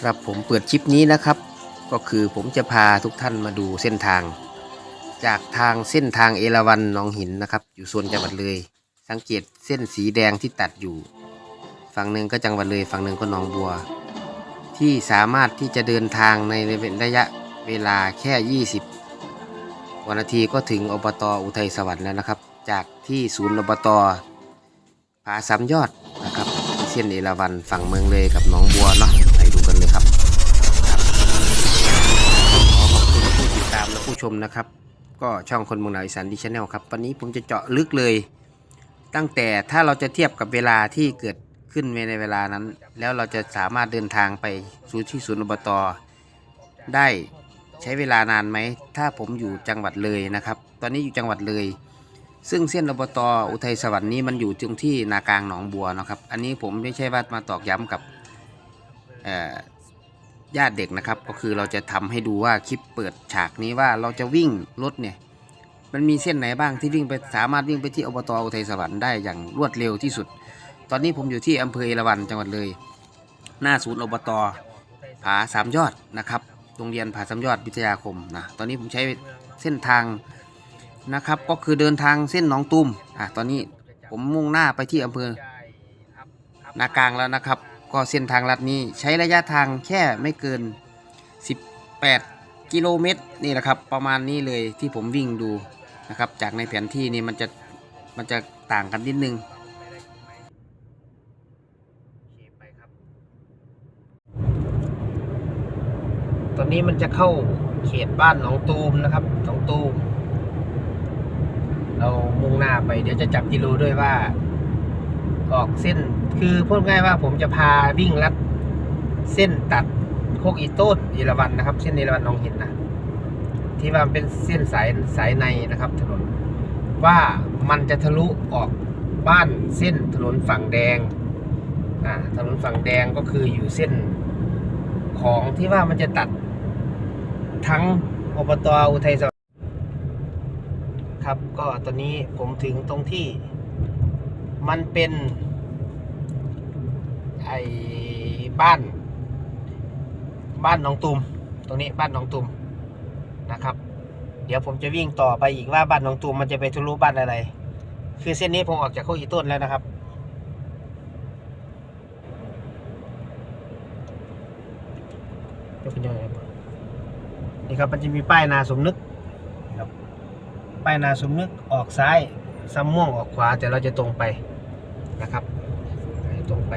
ครับผมเปิดคลิปนี้นะครับ ก็คือผมจะพาทุกท่านมาดูเส้นทาง จากทางเส้นทางเอราวัณหนองหินนะครับ อยู่โซนจังหวัดเลย สังเกตเส้นสีแดงที่ตัดอยู่ ฝั่งหนึ่งก็จังหวัดเลย ฝั่งหนึ่งก็หนองบัว ที่สามารถที่จะเดินทางในระยะเวลาแค่ 20วันนาทีก็ถึงอบตอุทัยสวรรค์แล้วนะครับ จากที่ศูนย์อบตผาสามยอดนะครับ เส้นเอราวัณฝั่งเมืองเลยกับหนองบัวเนาะ ชมนะครับ ก็ช่องคนเมืองหนาวอีสานดิชแนลครับ วันนี้ผมจะเจาะลึกเลย ตั้งแต่ถ้าเราจะเทียบกับเวลาที่เกิดขึ้นในเวลานั้น แล้วเราจะสามารถเดินทางไปสู่ที่ศูนย์อบตได้ใช้เวลานานไหม ถ้าผมอยู่จังหวัดเลยนะครับ ตอนนี้อยู่จังหวัดเลย ซึ่งเส้นอบตอุทัยสวรรค์นี้มันอยู่ตรงที่นากลางหนองบัวนะครับ อันนี้ผมไม่ใช่ว่ามาตอกย้ำกับเอ่อ ญาติเด็กนะครับ ก็คือเราจะทำให้ดูว่าคลิปเปิดฉากนี้ว่าเราจะวิ่งรถเนี่ยมันมีเส้นไหนบ้างที่วิ่งไปสามารถวิ่งไปที่อบตอุทัยสวรรค์ได้อย่างรวดเร็วที่สุด ตอนนี้ผมอยู่ที่อำเภอเอราวัณจังหวัดเลย หน้าศูนย์อบตผาสามยอดนะครับโรงเรียนผาสามยอดวิทยาคมนะตอนนี้ผมใช้เส้นทางนะครับก็คือเดินทางเส้นหนองตุมอะตอนนี้ผมมุ่งหน้าไปที่อำเภอนากลางแล้วนะครับ ก็เส้นทางลัดนี้ใช้ระยะทางแค่ไม่เกิน 18 กิโลเมตรนี่แหละครับประมาณนี้เลยที่ผมวิ่งดูนะครับจากในแผนที่นี่มันจะมันจะต่างกันนิดนึงตอนนี้มันจะเข้าเขตบ้านหนองตูมนะครับหนองตูม เรามุ่งหน้าไปเดี๋ยวจะจับกิโลด้วยว่า ออกเส้น คือพูดง่ายว่าผมจะพาวิ่งลัดเส้นตัดโคกอีโต้นเอราวันนะครับ เส้นเอราวันหนองหินนะที่ว่าเป็นเส้นสายสายในนะครับ ถนนว่ามันจะทะลุออกบ้านเส้นถนนฝั่งแดงอ่าถนนฝั่งแดงก็คืออยู่เส้นของที่ว่ามันจะตัดทั้งอบตอุทัยสวรรค์ครับ ก็ตอนนี้ผมถึงตรงที่มันเป็น ไอ้บ้าน บ้านหนองตุม ตรงนี้บ้านหนองตุมนะครับ เดี๋ยวผมจะวิ่งต่อไปอีกว่าบ้านหนองตุมมันจะไปทะลุบ้านอะไร คือเส้นนี้ผมออกจากโคอีต้นแล้วนะครับ นี่ครับมันจะมีป้ายนาสมนึกครับป้ายนาสมนึกออกซ้ายซ้ำม่วงออกขวาแต่เราจะตรงไปนะครับ ตรงไป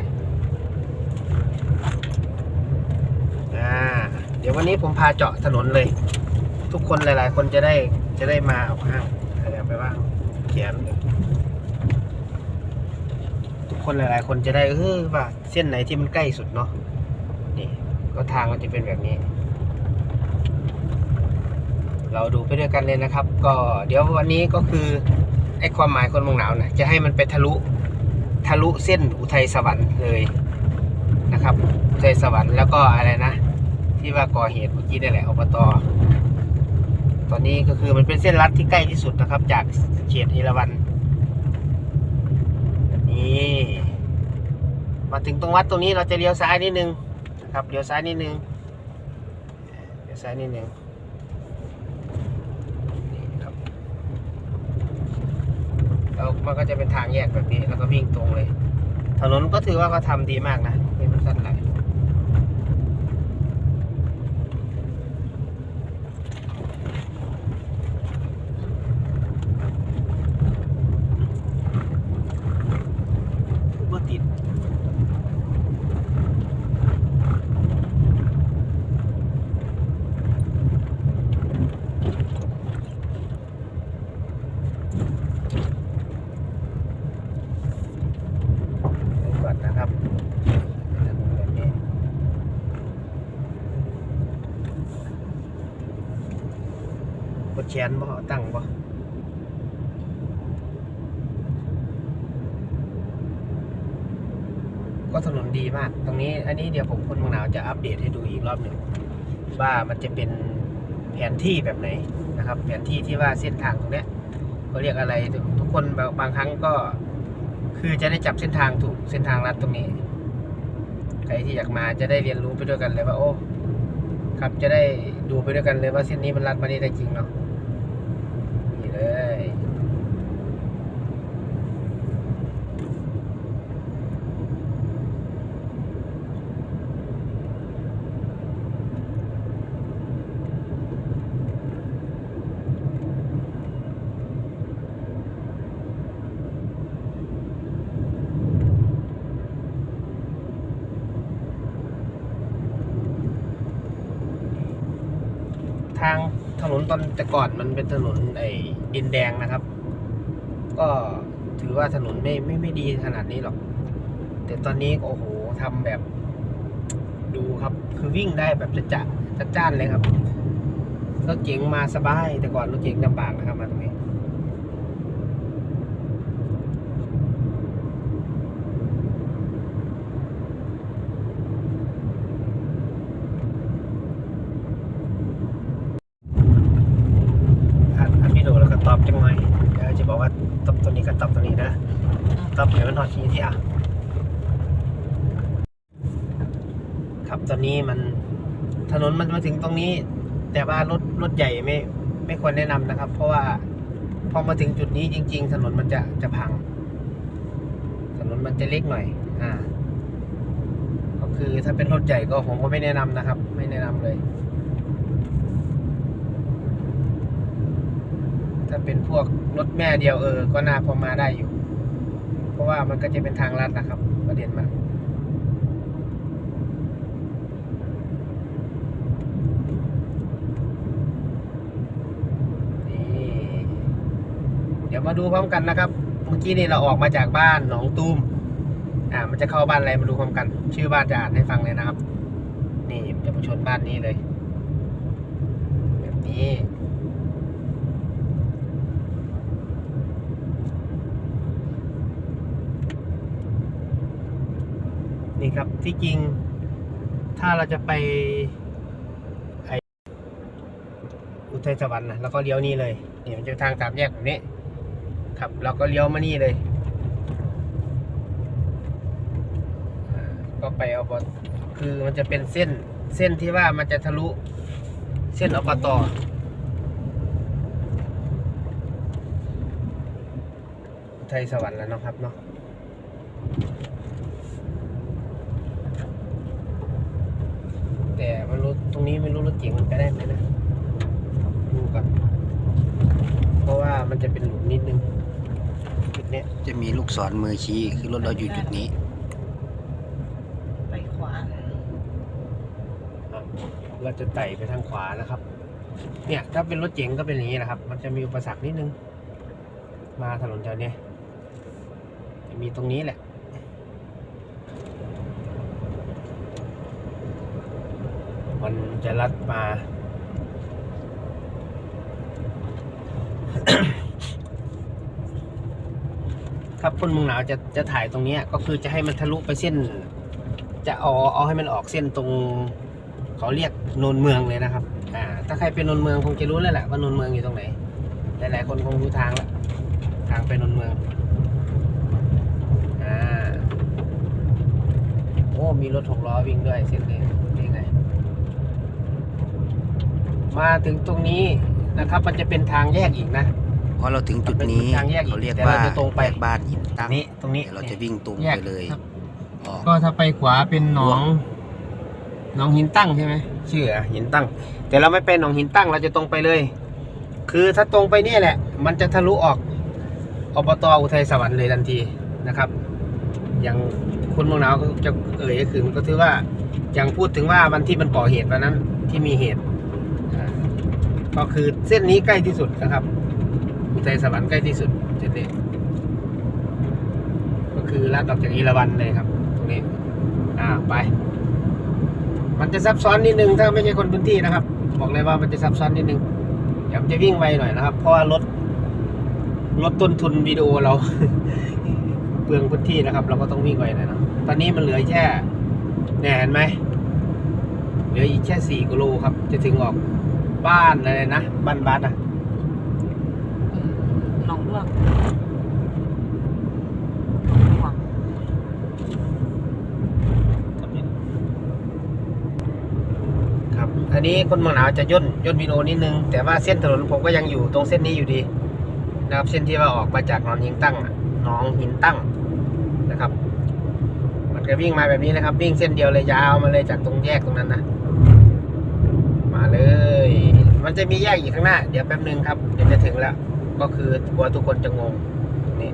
อ่า เดี๋ยววันนี้ผมพาเจาะถนนเลย ทุกคนหลาย ๆ คนจะได้จะได้มาเอาห้างอะไรไปบ้างเขียนทุกคนหลาย ๆ คนจะได้เออว่าเส้นไหนที่มันใกล้สุดเนาะนี่ก็ทางมันจะเป็นแบบนี้ เราดูไปด้วยกันเลยนะครับ ก็เดี๋ยววันนี้ก็คือไอ้ความหมายคนมองหนาวนะจะให้มันไปทะลุทะลุเส้นอุทัยสวรรค์เลยนะครับ อุทัยสวรรค์แล้วก็อะไรนะ ที่ว่าก่อเหตุเมื่อกี้นี่แหละอบตตอนนี้ก็คือมันเป็นเส้นลัดที่ใกล้ที่สุดนะครับ จากเขตเอราวัณนี่มาถึงตรงวัดตรงนี้เราจะเลี้ยวซ้ายนิดนึงนะครับเลี้ยวซ้ายนิดนึงเลี้ยวซ้ายนิดนึงนี่ครับแล้วมันก็จะเป็นทางแยกแบบนี้แล้วก็วิ่งตรงเลย ถนนก็ถือว่าก็ทำดีมากนะไม่มันสั้นไหลบ่ติด ไปก่อนนะครับแบบนี้กด แชนบ่ตั้งบ่ก็ถนนดีมาก ตรงนี้ อันนี้เดี๋ยวผมคนเมืองหนาวจะอัปเดตให้ดูอีกรอบหนึ่งว่ามันจะเป็นแผนที่แบบไหนนะครับ แผนที่ที่ว่าเส้นทางตรงเนี้ยเขาเรียกอะไรทุกคนบางครั้งก็ คือจะได้จับเส้นทางถูกเส้นทางลัดตรงนี้ใครที่อยากมาจะได้เรียนรู้ไปด้วยกันเลยว่าโอ้ ครับจะได้ดูไปด้วยกันเลยว่าเส้นนี้มันลัดมาได้จริงเนาะนี่เลย ทางถนน ตอนแต่ก่อนมันเป็นถนนไอ้ดินแดงนะครับ ก็ถือว่าถนนไม่ไม่ไม่ดีขนาดนี้หรอก แต่ตอนนี้โอ้โหทำแบบ ดูครับคือวิ่งได้แบบจะจะจะจ้านเลยครับรถเก๋งมาสบาย แต่ก่อนรถเก๋งลำบากนะครับมาตรงนี้ อัดอัดวิดีโอแล้วก็ตอบจังหน่อยเดี๋ยวจะบอกว่าตอบตัวนี้ก็ตอบตัวนี้นะตอบเดี๋ยวมันทอดทีที่อะครับตอนนี้มันถนนมั นี้ แต่ว่ารถรถใหญ่ไม่ไม่ควรแนะนำนะครับ เพราะว่าพอมาถึงจุดนี้จริง ๆ ถนนมันจะจะพัง ถนนมันจะเล็กหน่อย อ่า ก็คือถ้าเป็นรถใหญ่ก็ผมก็ไม่แนะนำนะครับ ไม่แนะนำเลย ถ้าเป็นพวกรถแม่เดียวเออ ก็น่าพอมาได้อยู่ เพราะว่ามันก็จะเป็นทางลัดนะครับ ประเด็นมันเดี๋ยว มาดูพร้อมกันนะครับ เมื่อกี้นี่เราออกมาจากบ้านหนองตูมอ่ามันจะเข้าบ้านอะไรมาดูพร้อมกัน ชื่อบ้านจะอ่านให้ฟังเลยนะครับ นี่มันจะมาชนบ้านนี้เลย แบบนี้นี่ครับที่จริงถ้าเราจะไปไออุทัยสวรรค์นะแล้วก็เลี้ยวนี่เลยนี่มันจะทางสามแยกแบบนี้ ครับ เราก็เลี้ยวมานี่เลย ก็ไปเอาบคือมันจะเป็นเส้นเส้นที่ว่ามันจะทะลุเส้นอบตอุทัยสวรรค์แล้วเนาะครับเนาะแต่มันรถตรงนี้ไม่รู้รถเก๋งมันไปได้ไหมนะดูก่อนเพราะว่ามันจะเป็นหลุมนิดนึง เนี้ยจะมีลูกศรมือชี้คือรถเราอยู่จุดนี้ ไปขวาเราจะไต่ไปทางขวานะครับ เนี่ยถ้าเป็นรถเก๋งก็เป็นอย่างนี้นะครับ มันจะมีอุปสรรคนิดนึง มาถนนแถวเนี้ยจะมีตรงนี้แหละมันจะลัดมา ครับคนเมืองหนาวจะจะถ่ายตรงเนี้ยก็คือจะให้มันทะลุไปเส้น จะเอาเอาให้มันออกเส้นตรงเขาเรียกนนเมืองเลยนะครับ อ่า ถ้าใครเป็นนนเมืองคงจะรู้แล้วแหละว่านนเมืองอยู่ตรงไหนหลายๆคนคงรู้ทางแล้วทางไปนนเมือง อ่า โอ้ มีรถหกล้อวิ่งด้วยเส้นนี้นี่ไง มาถึงตรงนี้นะครับ มันจะเป็นทางแยกอีกนะ พอเราถึงจุดนี้ทางแยกอีกเขาเรียกแต่ว่าเราจะตรงไป แยกบ้านหินตรตั้งงนี้ตรงนี้เดี๋ยวเราจะวิ่งตรงแยกไปเลยครับ ออก ก็ถ้าไปขวาเป็นหนอง หนองหินตั้งใช่ไหมชื่ออะหินตั้ง แต่เราไม่ไปหนองหินตั้งเราจะตรงไปเลย คือถ้าตรงไปเนี่ยแหละ มันจะทะลุออกอบตอุทัยสวรรค์เลยทันทีนะครับ อย่างคุณเมืองหนาวก็จะเอ่ยถึงก็ถือว่าอย่างพูดถึงว่าวันที่มันก่อเหตุวันนั้นที่มีเหตุอ่าก็คือเส้นนี้ใกล้ที่สุดนะครับ อุทัยสวรรค์ใกล้ที่สุดเส้นนี้ก็คือลัดออกจากอีละวันเลยครับ ตรงนี้ อ่าไป มันจะซับซ้อนนิดนึงถ้าไม่ใช่คนพื้นที่นะครับ บอกเลยว่ามันจะซับซ้อนนิดนึงเดี๋ยวจะวิ่งไวหน่อยนะครับ เพราะว่ารถรถต้นทุนวิดีโอเราเปลืองพื้นที่นะครับ เราก็ต้องวิ่งไวหน่อยเนาะตอนนี้มันเหลือแค่เนี่ยเห็นไหมเหลืออีกแค่สี่กิโลครับ จะถึงออกบ้านอะไรนะบ้านบัสอะ องด้วงหวังทำไมอันนี้คนเมืองหนาวจะย่นย่นวิดีโอนิดนึง แต่ว่าเส้นถนนผมก็ยังอยู่ตรงเส้นนี้อยู่ดีนะครับ เส้นที่ว่าออกมาจากหนองหินตั้งหนองหินตั้งนะครับ มันก็วิ่งมาแบบนี้นะครับ วิ่งเส้นเดียวเลยยาวมาเลยจากตรงแยกตรงนั้นนะมาเลย มันจะมีแยกอีกข้างหน้า เดี๋ยวแป๊บนึงครับ เดี๋ยวจะถึงแล้ว ก็คือกลัวทุกคนจะงงนี้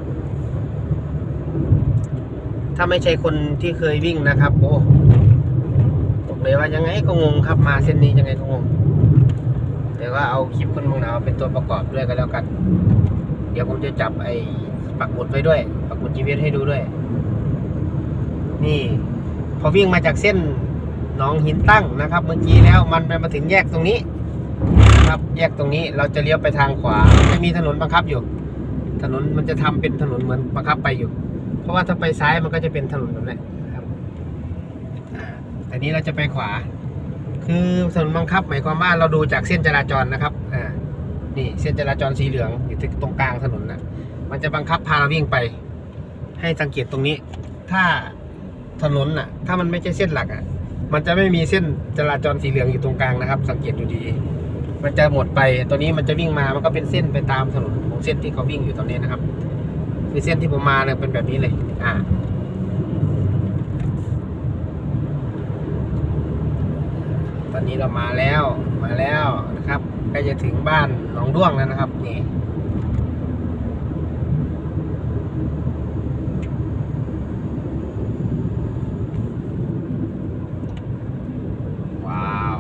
ถ้าไม่ใช่คนที่เคยวิ่งนะครับโอ้บอกเลยว่ายังไงก็งงครับมาเส้นนี้ยังไงก็งงแต่ว่าเอาคลิปคนเมองหนาวเป็นตัวประกอบด้วยกันแล้วกัน เดี๋ยวผมจะจับไอ้ปักหมุดไว้ด้วย ปักหมุด GPS ให้ดูด้วย นี่ พอวิ่งมาจากเส้นหนองหินตั้งนะครับ เมื่อกี้แล้วมันไปมาถึงแยกตรงนี้ นะครับ แยกตรงนี้เราจะเลี้ยวไปทางขวาจะมีถนนบังคับอยู่ ถนนมันจะทำเป็นถนนเหมือนบังคับไปอยู่ เพราะว่าถ้าไปซ้ายมันก็จะเป็นถนนแบบนี้นะครับอ่าแต่นี้เราจะไปขวา คือถนนบังคับหมายความว่าเราดูจากเส้นจราจรนะครับอ่านี่เส้นจราจรสีเหลืองอยู่ที่ตรงกลางถนนนะมันจะบังคับพาเราวิ่งไป ให้สังเกตตรงนี้ ถ้าถนนน่ะ ถ้ามันไม่ใช่เส้นหลักอะ มันจะไม่มีเส้นจราจรสีเหลืองอยู่ตรงกลางนะครับ สังเกตดูดี มันจะหมดไปตัวนี้มันจะวิ่งมามันก็เป็นเส้นไปตามถนนของเส้นที่เขาวิ่งอยู่ตอนนี้นะครับคือเส้นที่ผมมาเนี่ยเป็นแบบนี้เลย อ่า ตอนนี้เรามาแล้วมาแล้วนะครับใกล้จะถึงบ้านหนองด้วงแล้วนะครับนี่ ว้าว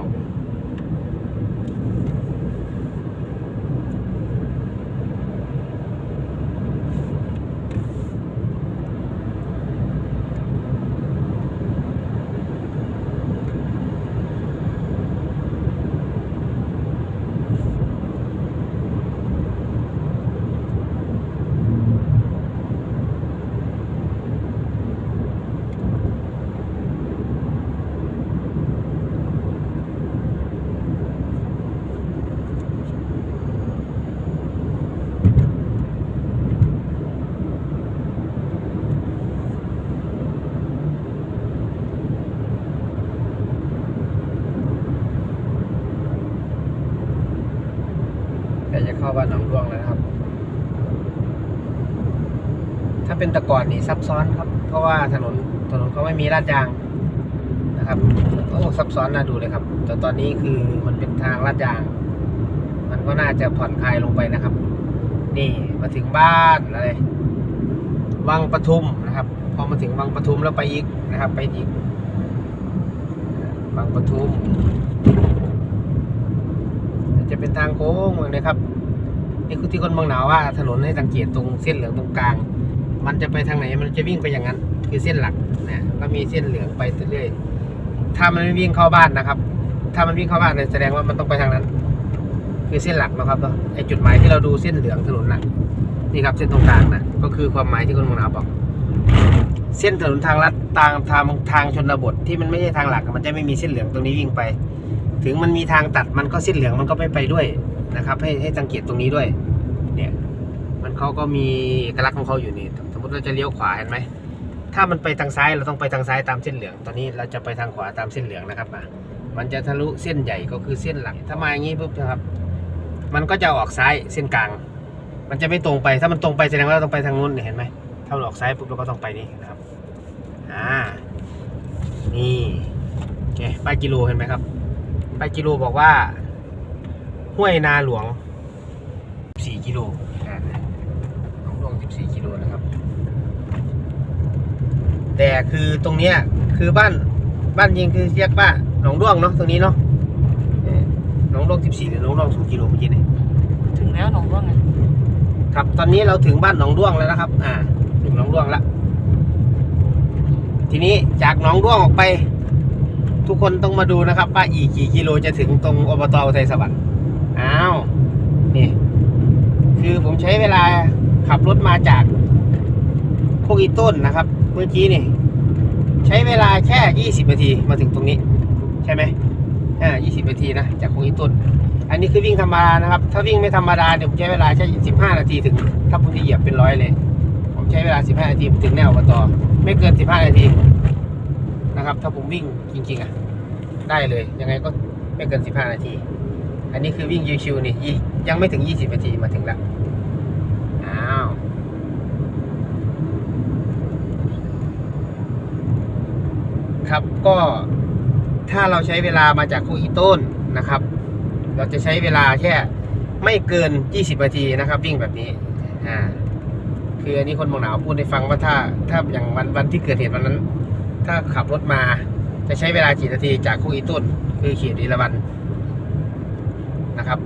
ใกล้จะเข้าบ้านหนองด้วงแล้วนะครับ ถ้าเป็นแตะ ก่อนนี่ซับซ้อนครับ เพราะว่าถนนถนนเขาไม่มีลาดยางนะครับโอ้ซับซ้อนน่าดูเลยครับ แต่ตอนนี้คือมันเป็นทางลาดยาง มันก็น่าจะผ่อนคลายลงไปนะครับ นี่มาถึงบ้านอะไรวังปทุมนะครับ พอมาถึงวังปทุมแล้วไปอีกนะครับ ไปอีกวังปทุม จะเป็นทางโค้งนะครับนี่คือที่คนเมืองหนาวว่าถนนให้สังเกตตรงเส้นเหลืองตรงกลาง มันจะไปทางไหนมันจะวิ่งไปอย่างนั้น คือเส้นหลักนะก็มีเส้นเหลืองไปเรื่อยถ้ามันไม่วิ่งเข้าบ้านนะครับ ถ้ามันวิ่งเข้าบ้านเนี่ยแสดงว่ามันต้องไปทางนั้น คือเส้นหลักนะครับไอจุดหมายที่เราดูเส้นเหลืองถนนหลักนี่ครับเส้นตรงกลางนะก็คือความหมายที่คนเมืองหนาบอก เส้นถนนทางลัดทางทางทางชนบทที่มันไม่ใช่ทางหลักมันจะไม่มีเส้นเหลืองตรงนี้วิ่งไป ถึงมันมีทางตัดมันก็เส้นเหลืองมันก็ไม่ไปด้วยนะครับ ให้ให้สังเกตตรงนี้ด้วย เนี่ย มันเขาก็มีเอกลักษณ์ของเขาอยู่นี่ ติเราจะเลี้ยวขวาเห็นไหมถ้ามันไปทางซ้ายเราต้องไปทางซ้ายตามเส้นเหลือง ตอนนี้เราจะไปทางขวาตามเส้นเหลืองนะครับอะมันจะทะลุเส้นใหญ่ก็คือเส้นหลัก ถ้ามาอย่างนี้ปุ๊บนะครับ มันก็จะออกซ้ายเส้นกลาง มันจะไม่ตรงไป ถ้ามันตรงไปแสดงว่าเราต้องไปทางนู้นเนี่ยเห็นไหมถ้ามันออกซ้ายปุ๊บเราก็ต้องไปนี่นะครับ อ่า นี่โอเคป้ายกิโลเห็นไหมครับไปกิโลบอกว่า ห้วยนาหลวง 4 กิโลอ่าหนองหลวง 14 กิโลนะครับ แต่คือตรงเนี้ยคือบ้านบ้านยิงคือเรียกว่าหนองด้วงเนาะตรงนี้เนาะเออหนองด้วง 14หรือหนองด้วง2กิโลเมื่อกี้นี่ถึงแล้วหนองร่วงไงครับตอนนี้เราถึงบ้านหนองด้วงแล้วนะครับ อ่า ถึงหนองด้วงแล้วทีนี้จากหนองด้วงออกไป ทุกคนต้องมาดูนะครับว่าอีกกี่กิโลจะถึงตรงอบตอุทัยสวรรค์อ้าวนี่คือผมใช้เวลาขับรถมาจากโคกอีต้นนะครับ เมื่อกี้นี่ใช้เวลาแค่ยี่สิบนาทีมาถึงตรงนี้ ใช่ไหมอ่ายี่สิบนาทีนะ จากโคกอีต้นอันนี้คือวิ่งธรรมดานะครับ ถ้าวิ่งไม่ธรรมดาเดี๋ยวผมใช้เวลาแค่สิบห้านาทีถึง ถ้าผมจะเหยียบเป็นร้อยเลย ผมใช้เวลาสิบห้านาทีถึงแนวอบตไม่เกินสิบห้านาทีนะครับ ถ้าผมวิ่งจริงๆอะได้เลย ยังไงก็ไม่เกินสิบห้านาที อันนี้คือวิ่งชิวๆนี่ยี่ยังไม่ถึงยี่สิบนาทีมาถึงแล้วอ้าว ครับ ก็ถ้าเราใช้เวลามาจากคูอีต้นนะครับ เราจะใช้เวลาแค่ไม่เกิน 20 นาทีนะครับ วิ่งแบบนี้อ่าคืออันนี้คนบางหนาวพูดให้ฟังว่าถ้าถ้าอย่างวันวันที่เกิดเหตุวันนั้น ถ้าขับรถมาจะใช้เวลากี่นาทีจากคูอีต้นคือเขตเอราวันนะครับ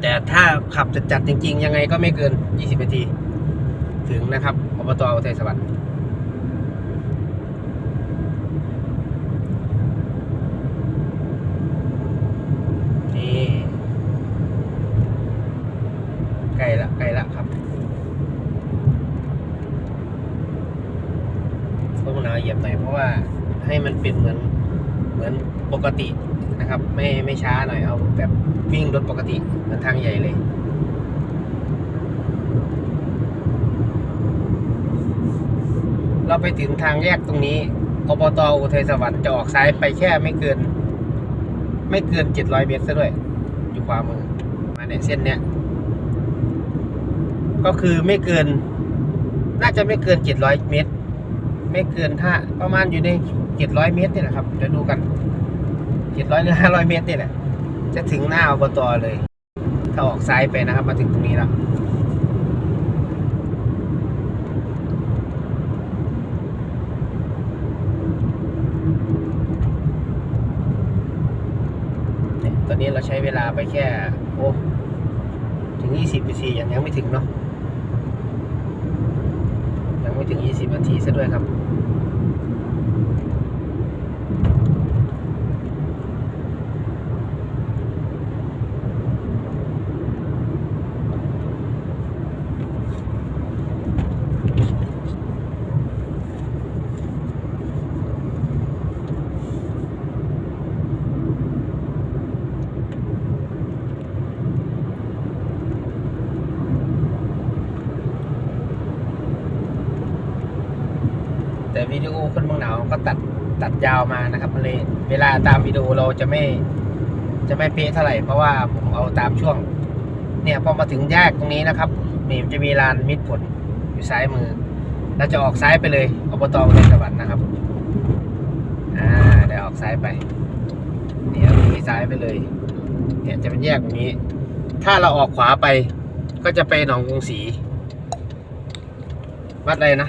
แต่ถ้าขับจัดๆจริง ๆ ยังไงก็ไม่เกิน 20 นาที ถึงนะครับอบตอุทัยสวรรค์ นี่ใกล้ละใกล้ละครับพวกเราเหยียบหน่อยเพราะว่าให้มันเป็นเหมือนเหมือนปกตินะครับ ไม่ไม่ช้าหน่อยเอาแบบวิ่งรถปกติเหมือนทางใหญ่เลยเราไปถึงทางแยกตรงนี้อบตอุทัยสวรรค์จะออกซ้ายไปแค่ไม่เกิน ไม่เกินเจ็ดร้อยเมตรซะด้วย อยู่ขวามือ มาเนี่ยเส้นเนี้ย ก็คือไม่เกิน น่าจะไม่เกินเจ็ดร้อยเมตร ไม่เกินถ้าประมาณอยู่ในเจ็ดร้อยเมตรนี่แหละครับเดี๋ยวดูกันเจ็ดร้อยหรือห้าร้อยเมตรนี่แหละจะถึงหน้าอบตเลย ถ้าออกซ้ายไปนะครับ มาถึงตรงนี้แล้วตอนนี้เราใช้เวลาไปแค่ โอ้ถึง 20นาทียังยังไม่ถึงเนาะยังไม่ถึง 20นาทีซะด้วยครับ วิดีโอคนเมืองหนาวก็ตัดตัดยาวมานะครับมันเลยเวลาตามวิดีโอเราจะไม่จะไม่เป๊ะเท่าไหร่เพราะว่าผมเอาตามช่วง เนี่ยพอมาถึงแยกตรงนี้นะครับนี่จะมีลานมิดผลอยู่ซ้ายมือเราจะออกซ้ายไปเลยอบตอุทัยสวรรค์นะครับอ่าเดี๋ยวออกซ้ายไปเนี่ยมีซ้ายไปเลยเนี่ยจะเป็นแยกตรงนี้ ถ้าเราออกขวาไปก็จะไปหนองกรุงศรีวัดอะไรนะ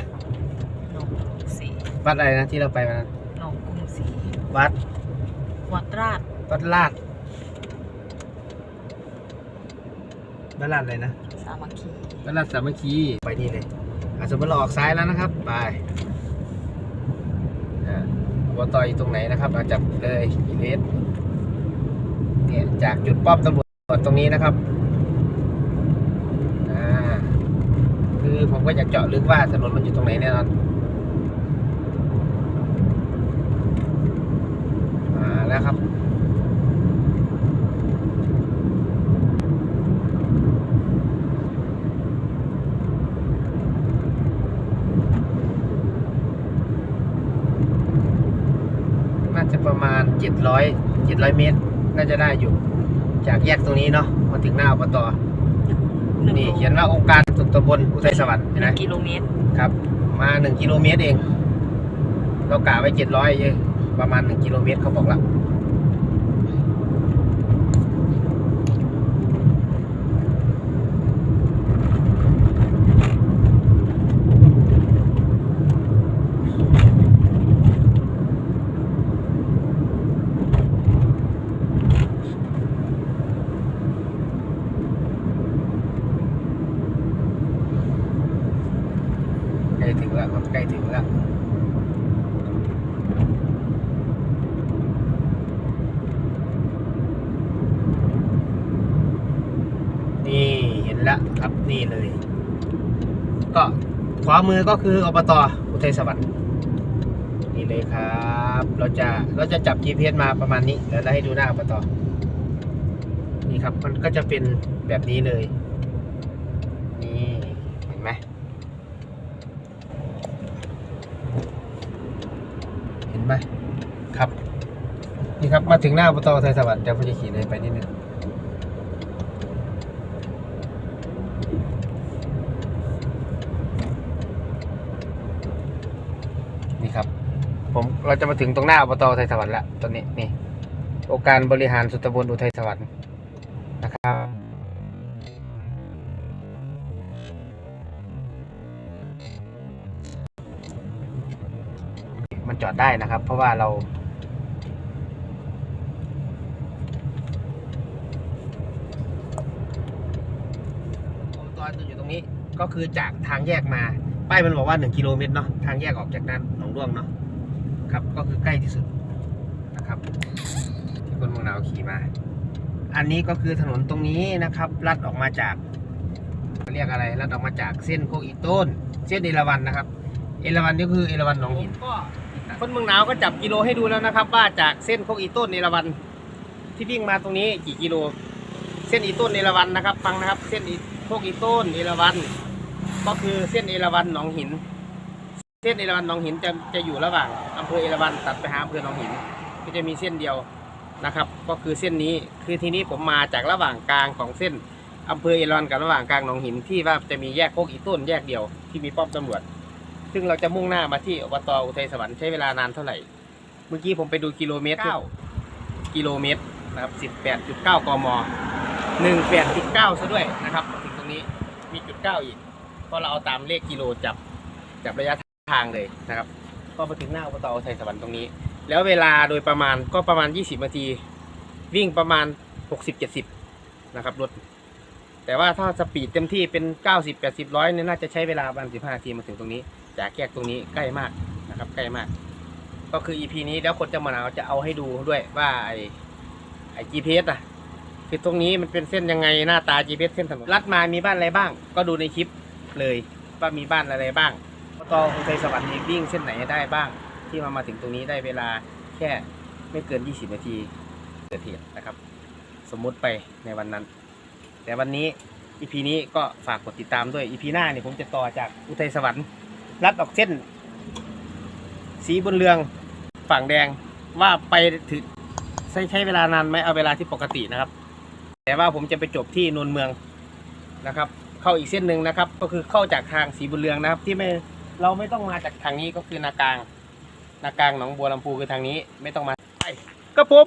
หนองกรุงศรี วัดอะไรนะที่เราไปวันนั้นหนองกรุงศรีวัดวัดราชวัดลาดวัดลาดอะไรนะสามัคคีวัดลาดสามัคคีไปนี่เลยอะสมมติเราออกซ้ายแล้วนะครับ ไปอ่าอบตอยู่ตรงไหนนะครับเราจับเลยกิเลสเนี่ยจากจุดป้อมตำรวจตรงนี้นะครับอ่าคือผมก็อยากเจาะลึกว่าถนนมันอยู่ตรงไหนแน่นอน มาแล้วครับน่าจะประมาณ 700 700 เมตร น่าจะได้อยู่ จากแยกตรงนี้เนาะมาถึงหน้าอบตหนึ่งนี่โลเขียนว่าองค์การสุขตำบลอุทัยสวรรค์หเห็นไหมนึ่งกิโลเมตรครับ มา 1 กิโลเมตรเอง เรากะไว้700เองประมาณ 1 กิโลเมตรเขาบอกละใกล้ถึงแล้วครับใกล้ถึงแล้ว นี่เห็นแล้วครับนี่เลย ก็ข วามือก็คืออบตอุทัยสวรรค์นี่เลยครับ เราจะเราจะจับ GPS มาประมาณนี้แล้วให้ดูหน้าอบตนี่ครับมันก็จะเป็นแบบนี้เลย นี่เห็นไหมเห็นไหมครับ นี่ครับมาถึงหน้าอบตไทยสวรรค์เดี๋ยวผมจะขี่เลยไปนิดนึงนี่ครับ ผม เราจะมาถึงตรงหน้าอบตไทยสวรรค์แล้วตอนนี้นี่องค์การบริหารส่วนตบลอุทัยสวรรค์นะครับมันจอดได้นะครับ เพราะว่าเราอบตจะอยู่ตรงนี้ก็คือจากทางแยกมา ป้ายมันบอกว่า 1 กิโลเมตรเนาะทางแยกออกจากด้นหนองด้วงเนาะ ครับ ก็คือใกล้ที่สุดนะครับ ที่คนเมืองนาวขี่มา อันนี้ก็คือถนนตรงนี้นะครับ ลัดออกมาจากเรียกอะไรลัดออกมาจากเส้นโคกอีต้น เส้นเอราวันนะครับ เอราวันนี่คือเอราวันหนองหินก็คนเมืองหนาวก็จับกิโลให้ดูแล้วนะครับ ว่าจากเส้นโคกอีต้นเอราวันที่วิ่งมาตรงนี้กี่กิโล เส้นอีต้นเอราวันนะครับ ฟังนะครับ เส้นโคกอีต้นเอราวันก็คือเส้นเอราวันหนองหิน เส้นเอราวันหนองหินจะจะอยู่ระหว่างอำเภอเอราวันตัดไปหาอำเภอหนองหิน ก็จะมีเส้นเดียวนะครับ ก็คือเส้นนี้คือทีนี้ผมมาจากระหว่างกลางของเส้นอำเภอเอราวันกับระหว่างกลางหนองหินที่ว่าจะมีแยกโคกอีต้นแยกเดียวที่มีป้อมตำรวจ ซึ่งเราจะมุ่งหน้ามาที่อบตอุทัยสวรรค์ใช้เวลานานเท่าไหร่ เมื่อกี้ผมไปดูกิโลเมตร9กิโลเมตรนะครับ18.9กม18.9ซะด้วยนะครับถึงตรงนี้มีจุด9อีกเพราะเราเอาตามเลขกิโลจับจับระยะ ทางเลยนะครับ ก็มาถึงหน้าอบตอุทัยสวรรค์ตรงนี้ แล้วเวลาโดยประมาณก็ประมาณ 20นาทีวิ่งประมาณ 60-70 นะครับรถ แต่ว่าถ้าสปีดเต็มที่เป็น 90 80ร้อยเนี่ยน่าจะใช้เวลาประมาณ15นาทีมาถึงตรงนี้ จากแยกตรงนี้ใกล้มากนะครับ ใกล้มาก ก็คือ EP นี้แล้วคนจะมาหนาวจะเอาให้ดูด้วยว่าไอ้ไอ้ GPS อะคือตรงนี้มันเป็นเส้นยังไงหน้าตา GPS เส้นถนนลัดมามีบ้านอะไรบ้าง ก็ดูในคลิปเลยว่ามีบ้านอะไรบ้าง ตออุทัยสวรรค์มีวิ่งเส้นไหนได้บ้าง ที่มามาถึงตรงนี้ได้เวลาแค่ไม่เกิน 20 นาทีเกิดเหตุนะครับ สมมุติไปในวันนั้น แต่วันนี้ EP นี้ก็ฝากกดติดตามด้วย EP หน้าเนี่ยผมจะต่อจากอุทัยสวรรค์ลัดออกเส้น สีบนเรืองฝั่งแดงว่าไปถึงใช้ใช้เวลานานไหมเอาเวลาที่ปกตินะครับ แต่ว่าผมจะไปจบที่นนเมืองนะครับ เข้าอีกเส้นหนึ่งนะครับ ก็คือเข้าจากทางสีบุญเรืองนะครับที่ไม่ เราไม่ต้องมาจากทางนี้ก็คือนากลาง นากลางหนองบัวลำพูคือทางนี้ไม่ต้องมาไปกระผม